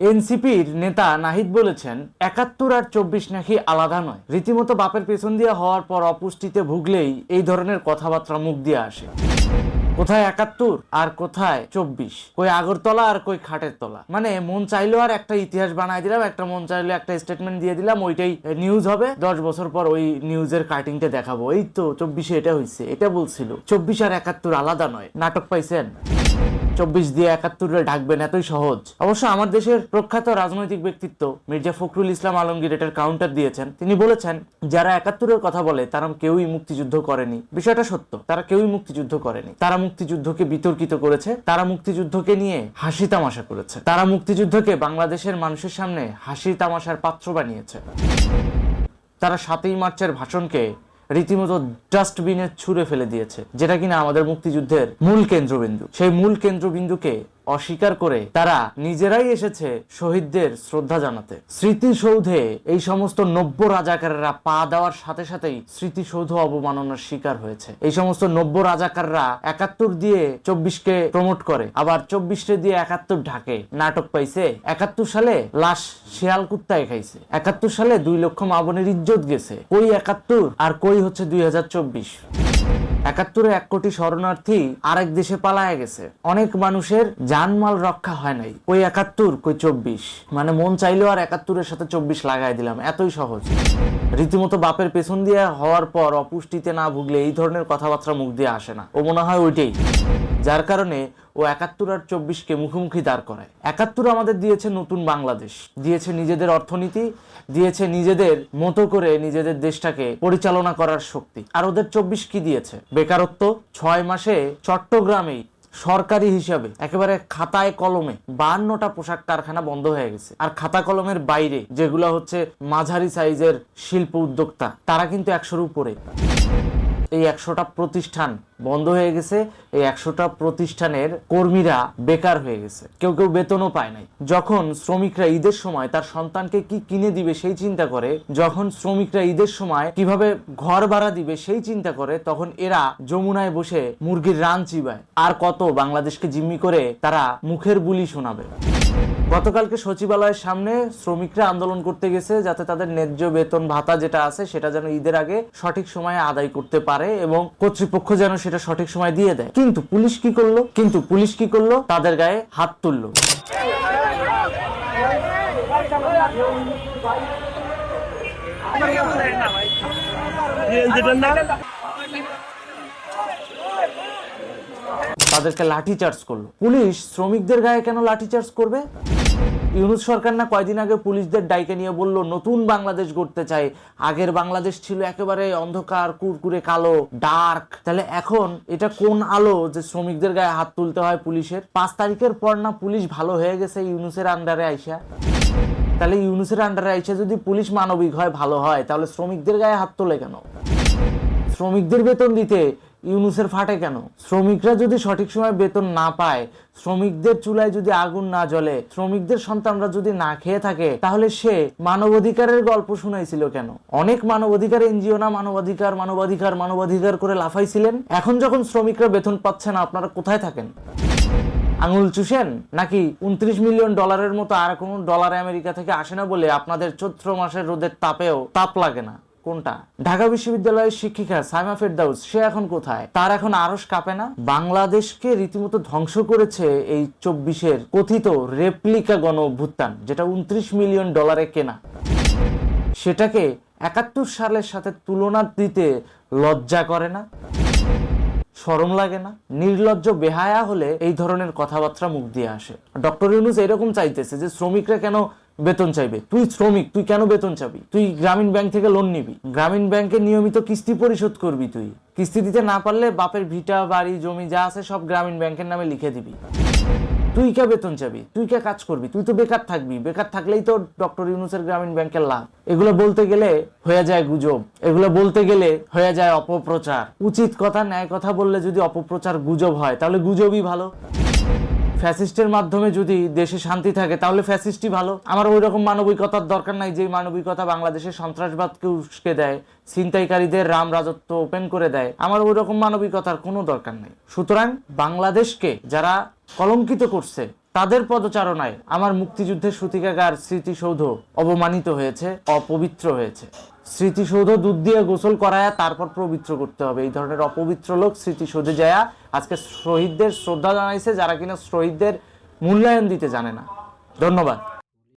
এনসিপির নেতা নাহিদ বলেছেন, একাত্তর আর চব্বিশ নাকি আলাদা নয়। রীতিমতো বাপের পেছন দিয়ে হওয়ার পর অপুষ্টিতে ভুগলেই এই ধরনের কথাবার্তা মুখ দিয়ে আসে। কোথায় একাত্তর আর কোথায় চব্বিশ? কই আগরতলা আর কই খাটের তলা? মানে মন চাইলো আর একটা ইতিহাস বানাই দিলাম, একটা মন চাইলো একটা স্টেটমেন্ট দিয়ে দিলাম, ওইটাই নিউজ হবে। দশ বছর পর ওই নিউজের কাটিংটা দেখাবো। এই তো চব্বিশে এটা হয়েছে এটা বলছিল, চব্বিশ আর একাত্তর আলাদা নয়। নাটক পাইছেন? চব্বিশ দিয়ে একাত্তরে ঢাকবেন এতই সহজ। অবশ্য আমার দেশের প্রখ্যাত রাজনৈতিক ব্যক্তিত্ব মির্জা ফখরুল ইসলাম আলমগীর এটার কাউন্টার দিয়েছেন। তিনি বলেছেন, যারা একাত্তরের কথা বলে, তারা কেউই মুক্তিযুদ্ধ করেনি। বিষয়টা সত্য, তারা কেউই মুক্তিযুদ্ধ করেনি। তারা মুক্তিযুদ্ধকে বিতর্কিত করেছে, তারা মুক্তিযুদ্ধকে নিয়ে হাসি তামাশা করেছে। তারা মুক্তিযুদ্ধকে বাংলাদেশের মানুষের সামনে হাসি তামাশার পাত্র বানিয়েছে। তারা সাতই মার্চের ভাষণকে রীতিমতো ডাস্টবিনে ছুঁড়ে ফেলে দিয়েছে যেটা কিনা আমাদের মুক্তিযুদ্ধের মূল কেন্দ্রবিন্দু। সেই মূল কেন্দ্রবিন্দুকে অস্বীকার করে তারা নিজেরাই এসেছে শহীদদের শ্রদ্ধা জানাতে। স্মৃতিসৌধে এই সমস্ত নব্য রাজাকাররা পা দেওয়ার সাথে সাথেই স্মৃতিসৌধ অবমাননার শিকার হয়েছে। এই সমস্ত নব্য রাজাকাররা একাত্তর দিয়ে চব্বিশকে প্রমোট করে, আবার চব্বিশকে দিয়ে একাত্তর ঢাকে নাটক পাইছে। একাত্তর সালে লাশ শিয়াল কুত্তায় খাইছে। একাত্তর সালে দুই লক্ষ মা বোনের ইজ্জত গেছে। কই একাত্তর আর কই হচ্ছে দুই হাজার চব্বিশ? একাত্তরে এক কোটি শরণার্থী আরেক দেশে পালায় গেছে। অনেক মানুষের জানমাল রক্ষা হয় নাই। ওই একাত্তর, কই চব্বিশ? মানে মন চাইলেও আর একাত্তরের সাথে চব্বিশ লাগাই দিলাম। এতই সহজ। রীতিমতো বাপের পেছন দিয়ে হওয়ার পর অপুষ্টিতে না ভুগলে এই ধরনের কথাবার্তা মুখ দিয়ে আসে না। ও মনে হয় ওইটাই। যার কারণে ও একাত্তর আর চব্বিশকে মুখোমুখি দাঁড় করায়। একাত্তর আমাদের দিয়েছে নতুন বাংলাদেশ, দিয়েছে নিজেদের অর্থনীতি, দিয়েছে নিজেদের মতো করে নিজেদের দেশটাকে পরিচালনা করার শক্তি। আর ওদের চব্বিশ কি দিয়েছে? বেকারত্ব ছয় মাসে চট্টগ্রামেই সরকারি হিসাবে একেবারে খাতায় কলমে বাহান্নটা পোশাক কারখানা বন্ধ হয়ে গেছে। আর খাতা কলমের বাইরে যেগুলো হচ্ছে মাঝারি সাইজের শিল্প উদ্যোক্তা, তারা কিন্তু একশোর উপরে। এই একশোটা প্রতিষ্ঠান বন্ধ হয়ে গেছে। এই একশোটা প্রতিষ্ঠানের কর্মীরা বেকার হয়ে গেছে। কেউ কেউ বেতনও পায় নাই। যখন শ্রমিকরা ঈদের সময় তার সন্তানকে কি কিনে দিবে সেই চিন্তা করে, যখন শ্রমিকরা ঈদের সময় কীভাবে ঘর ভাড়া দিবে সেই চিন্তা করে, তখন এরা যমুনায় বসে মুরগির রান চিবায়। আর কত বাংলাদেশকে জিম্মি করে তারা মুখের বুলি শোনাবে। গতকালকে সচিবালয়ের সামনে শ্রমিকরা আন্দোলন করতে গেছে যাতে তাদের ন্যায্য বেতন ভাতা যেটা আছে সেটা যেন ঈদের আগে সঠিক সময়ে আদায় করতে পারে এবং কর্তৃপক্ষ যেন সেটা সঠিক সময় দিয়ে দেয়। কিন্তু পুলিশ কি করল? কিন্তু পুলিশ কি করল? তাদের গায়ে হাত তুললো। তাদেরকে লাঠি চার্জ করল। পুলিশ শ্রমিকদের গায়ে কেন লাঠি চার্জ করবে? ইউনুস সরকার না কয়দিন আগে পুলিশদের ডাইকে নিয়ে বলল, নতুন বাংলাদেশ গড়তে চাই। আগের বাংলাদেশ ছিল একেবারে অন্ধকার, কুরকুরে, কালো, ডার্ক। তাহলে এখন এটা কোন আলো যে শ্রমিকদের গায়ে হাত তুলতে হয় পুলিশের? পাঁচ তারিখের পর না পুলিশ ভালো হয়ে গেছে ইউনুসের আন্ডারে আইসা? তাহলে ইউনুসের আন্ডারে আইসা যদি পুলিশ মানবিক হয়, ভালো হয়, তাহলে শ্রমিকদের গায়ে হাত তোলে কেন? শ্রমিকদের বেতন দিতে ইউনুসের ফাটে কেন? শ্রমিকরা যদি সঠিক সময় বেতন না পায়, শ্রমিকদের চুলায় যদি আগুন না জ্বলে, শ্রমিকদের সন্তানরা যদি না খেয়ে থাকে, তাহলে সে মানবাধিকারের গল্প শুনাইছিল কেন? অনেক মানবাধিকার, এনজিও না মানবাধিকার মানবাধিকার মানবাধিকার করে লাফাইছিলেন। এখন যখন শ্রমিকরা বেতন পাচ্ছে না আপনারা কোথায় থাকেন? আঙুল চুষেন? নাকি উনত্রিশ মিলিয়ন ডলারের মতো আর কোনো ডলার আমেরিকা থেকে আসে না বলে আপনাদের চৈত্র মাসের রোদের তাপেও তাপ লাগে না? কোনটা? ঢাকা বিশ্ববিদ্যালয়ের শিক্ষিকা সাইমা ফেরদাউস, সে এখন কোথায়? তার এখন আরস কাঁপে না? বাংলাদেশকে রীতিমতো ধ্বংস করেছে এই চব্বিশের কথিত রেপ্লিকা গণ অভ্যুত্থান যেটা উনত্রিশ মিলিয়ন ডলারে কেনা। সেটাকে একাত্তর সালের সাথে তুলনা দিতে লজ্জা করে না? শরম লাগে না? নির্লজ্জ বেহায়া হলে এই ধরনের কথাবার্তা মুখ দিয়ে আসে। ডক্টর ইউনুস এরকম চাইতেছে যে শ্রমিকরা কেন বেতন চাইবে। তুই শ্রমিক, তুই কেন বেতন চাবি? তুই গ্রামীণ ব্যাংক থেকে লোন নিবি। গ্রামীণ ব্যাংকে নিয়মিত কিস্তি পরিশোধ করবি তুই। কিস্তি দিতে না পারলে বাপের ভিটা, বাড়ি, জমি যা আছে সব গ্রামীণ ব্যাংকের নামে লিখে দিবি। তুই কে বেতন চাবি? তুই কে কাজ করবি? তুই তো বেকার থাকবি। বেকার থাকলেই তো ডক্টর ইউনুসের গ্রামীণ ব্যাংকের লাভ। এগুলো বলতে গেলে হয়ে যায় গুজব। এগুলো বলতে গেলে হয়ে যায় অপপ্রচার। উচিত কথা, ন্যায় কথা বললে যদি অপপ্রচার গুজব হয়, তাহলে গুজবই ভালো। ফ্যাসিস্টের মাধ্যমে যদি দেশে শান্তি থাকে, তাহলে ফ্যাসিস্টই ভালো। আমার ওই রকম মানবিকতার দরকার নাই যে মানবিকতা বাংলাদেশের সন্ত্রাসবাদকে উস্কে দেয়, ছিনতাইকারীদের রাম রাজত্ব ওপেন করে দেয়। আমার ওই রকম মানবিকতার কোনো দরকার নাই। সুতরাং বাংলাদেশকে যারা কলঙ্কিত করছে, তাদের পদচারণায় আমার মুক্তিযুদ্ধের সূতিকাগার স্মৃতিসৌধ অবমানিত হয়েছে, অপবিত্র হয়েছে। স্মৃতিসৌধ দুধ দিয়ে গোসল করায় তারপর পবিত্র করতে হবে। এই ধরনের অপবিত্র লোক স্মৃতিসৌধে যায়া আজকে শহীদদের শ্রদ্ধা জানাইছে যারা কিনা শহীদদের মূল্যায়ন দিতে জানে না। ধন্যবাদ।